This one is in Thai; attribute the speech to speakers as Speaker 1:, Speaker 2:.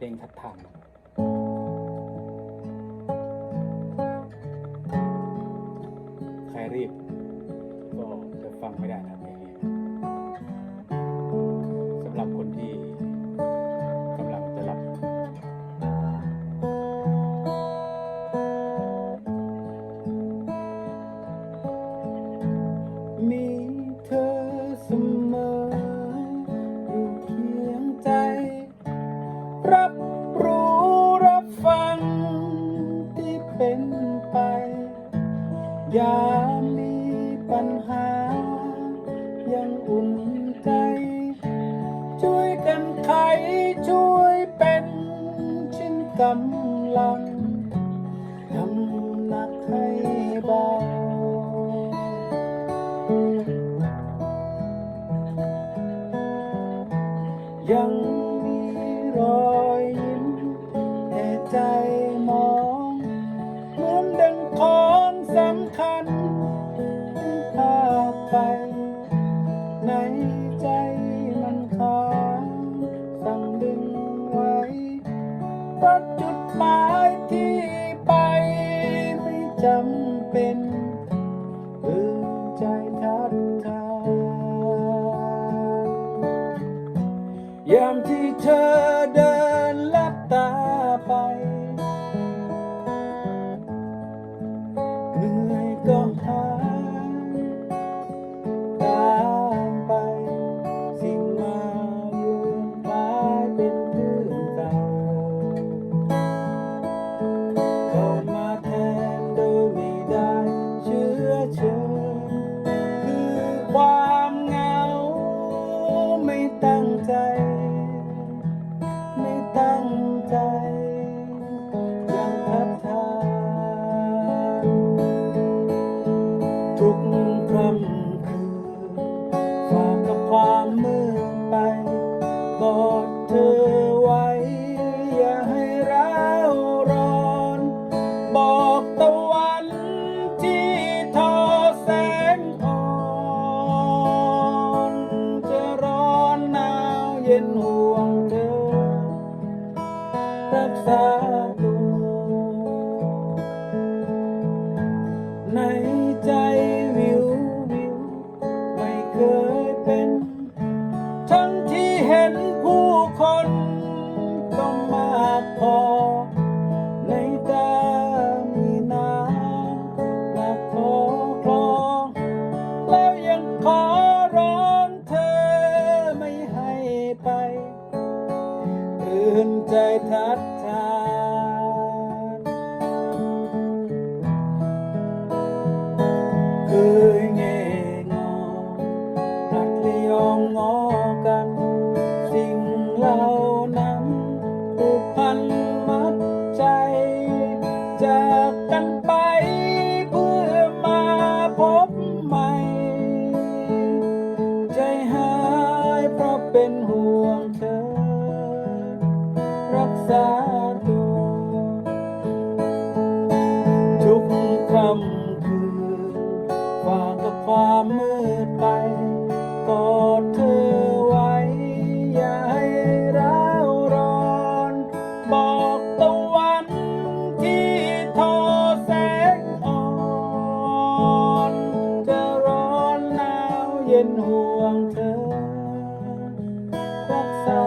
Speaker 1: เพลงทัดทานใครรีบก็จะฟังไม่ได้นะ ยังอุ่นใจ ช่วยกันไขช่วยเป็นชิ้นกำลังทำหนักให้เบายังมีรอย ยามที่เธอเดินลับตาไป ทุกค่ำคืนฝากกับความมืดไปกอดเธอไว้ อย่าให้ร้าวร้อน บอกตะวันที่ทอแสงอ่อนจะร้อนหนาวเย็นห่วงเธอรักษา ใจทัดทานเคยแง่งอรักละยอมงอกัน สิ่งเหล่านั้นผูกพันมัดใจ จากกันไปเพื่อมาพบใหม่ ใจหายเพราะเป็นห่วง สาธุทุกคำคืนฝากกับความมืดไปกอดเธอไว้ อย่าให้ร้าวร้อน บอกตะวันที่ทอแสงอ่อนจะร้อนหนาวเย็นห่วงเธอรักษา